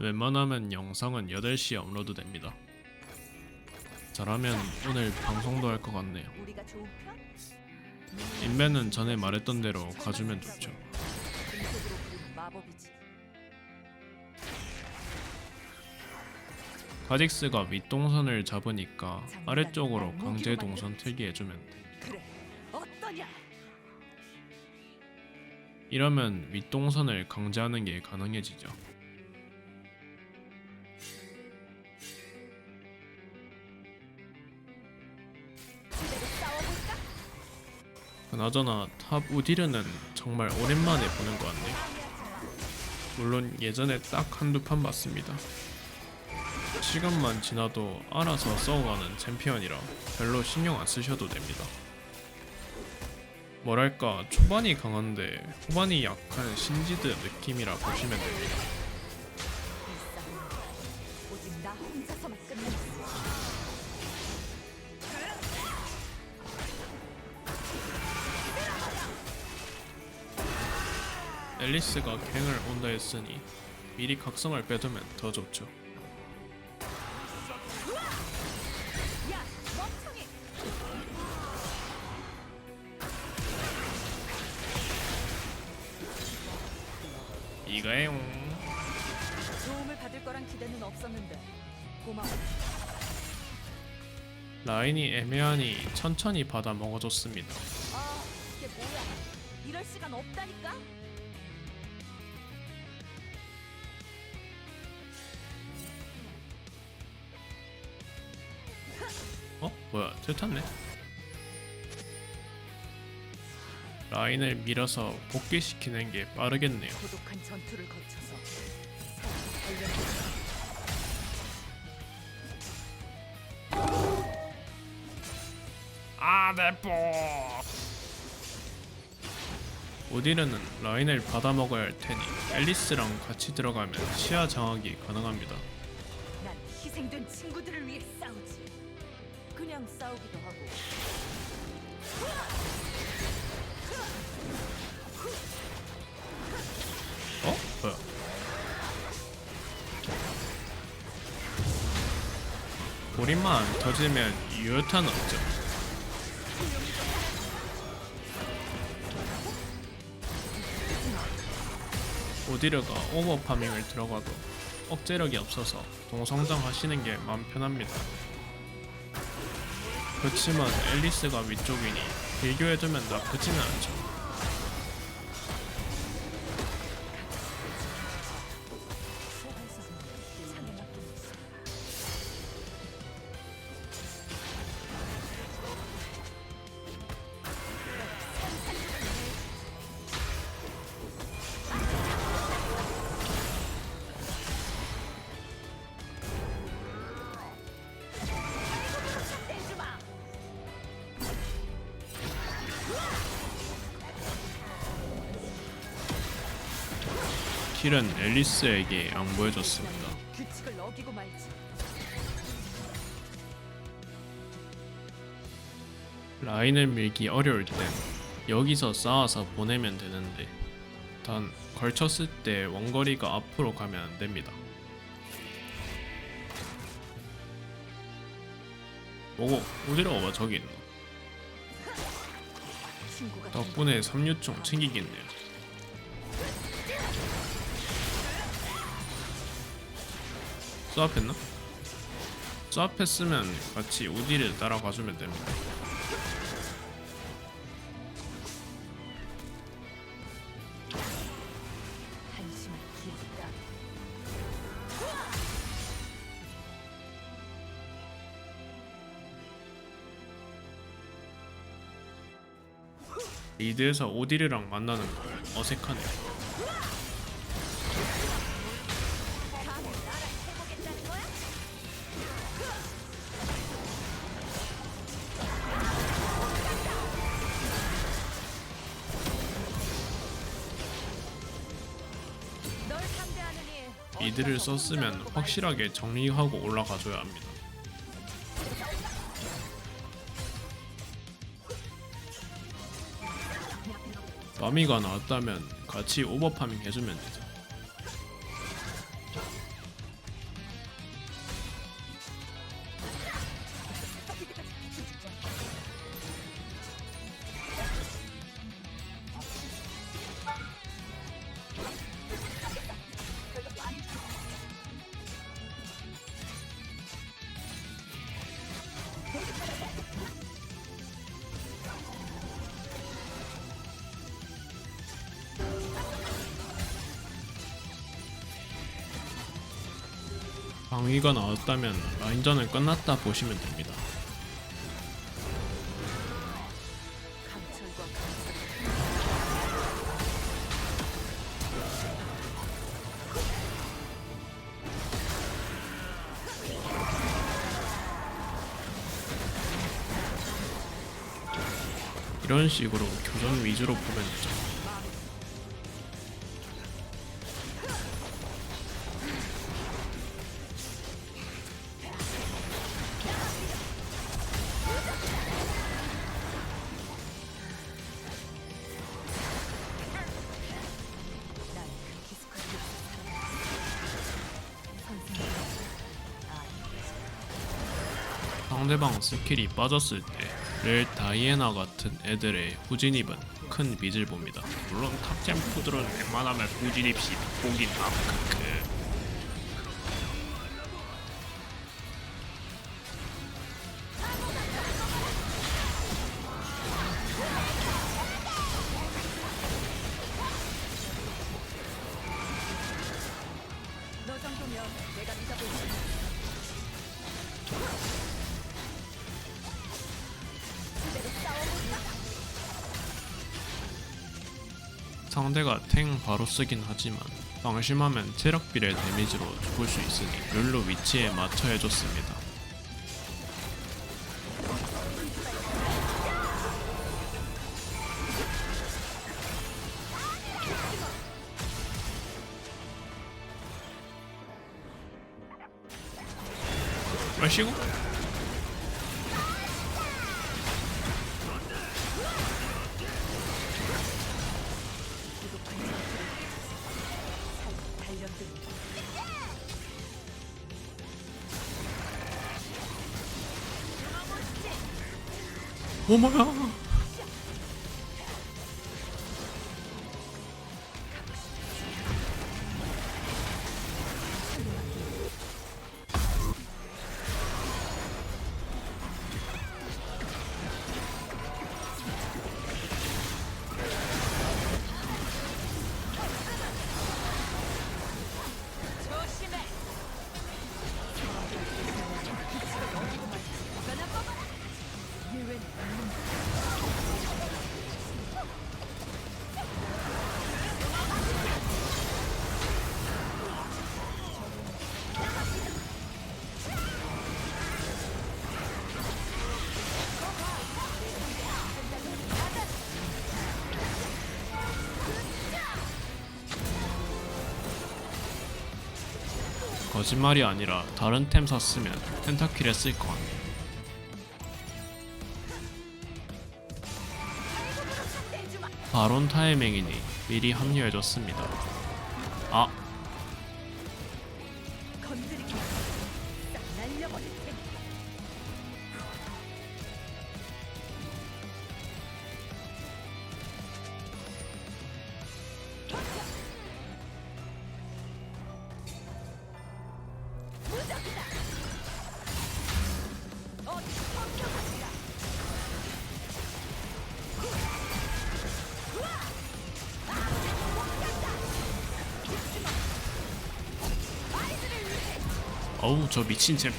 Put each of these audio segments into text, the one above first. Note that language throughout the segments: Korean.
웬만하면 영상은 8시에 업로드 됩니다. 잘하면 오늘 방송도 할 것 같네요. 인벤은 전에 말했던 대로 가주면 좋죠. 카직스가 윗동선을 잡으니까 아래쪽으로 강제 동선 틀게 해주면 돼. 이러면 윗동선을 강제하는 게 가능해지죠. 그나저나 탑 우디르는 정말 오랜만에 보는 것 같네요. 물론 예전에 딱 한두 판 봤습니다. 시간만 지나도 알아서 써가는 챔피언이라 별로 신경 안 쓰셔도 됩니다. 뭐랄까 초반이 강한데 후반이 약한 신지드 느낌이라 보시면 됩니다. 앨리스가 갱을 온다 했으니 미리 각성을 빼두면 더 좋죠. 이거에용. 도움을 받을 거란 기대는 없었는데 고마워. 라인이 애매하니 천천히 받아 먹어줬습니다. 아, 이게 뭐야? 이럴 시간 없다니까? 뭐야 틀탔네 라인을 밀어서 복귀시키는 게 빠르겠네요 고독한 전투를 거쳐서. 아 대포 오디르는 라인을 받아먹어야 할 테니 앨리스랑 같이 들어가면 시야 장악이 가능합니다 난 희생된 친구들을 위해 싸우지. 그냥 싸우기도 하고. 어? 뭐야 안 터지면 유효탄 없죠 오디르가 오버파밍을 들어가도 억제력이 없어서 동성장 하시는 게 마음 편합니다. 그렇지만 앨리스가 위쪽이니 비교해두면 나쁘지는 않죠. 킬은 앨리스에게 어기고 말지. 라인을 밀기 어려울 땐 여기서 쌓아서 보내면 되는데 단 걸쳤을 때 원거리가 앞으로 가면 안 됩니다. 오고 어디로 가봐 저기 친구가 덕분에 3류총 챙기겠네요 쏘압했나? 쏘압했으면 같이 우디를 따라가주면 됩니다. 리드에서 오디르랑 만나는 거 어색하네 미드를 썼으면 확실하게 정리하고 올라가줘야 합니다. 마미가 나왔다면 같이 오버파밍 해주면 되죠. 방위가 나왔다면 라인전은 끝났다 보시면 됩니다. 이런 식으로 교전 위주로 보면 되죠. 상대방 스킬이 빠졌을 때렐 다이애나 같은 애들의 후진입은 큰 빚을 봅니다. 물론 탑챔프들은 웬만하면 후진입시 보긴 함. 크크. 상대가 탱 바로 쓰긴 하지만 방심하면 체력비례 데미지로 죽을 수 있으니 룰루 위치에 맞춰 해줬습니다. 마시고 어머야 거짓말이 아니라 다른 템 샀으면 텐타킬 했을 거 아니에요. 바론 타이밍이니 미리 합류해줬습니다. 아, 어우 저 미친 챔.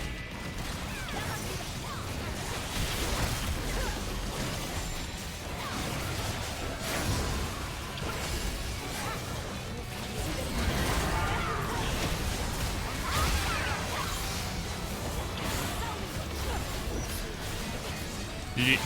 리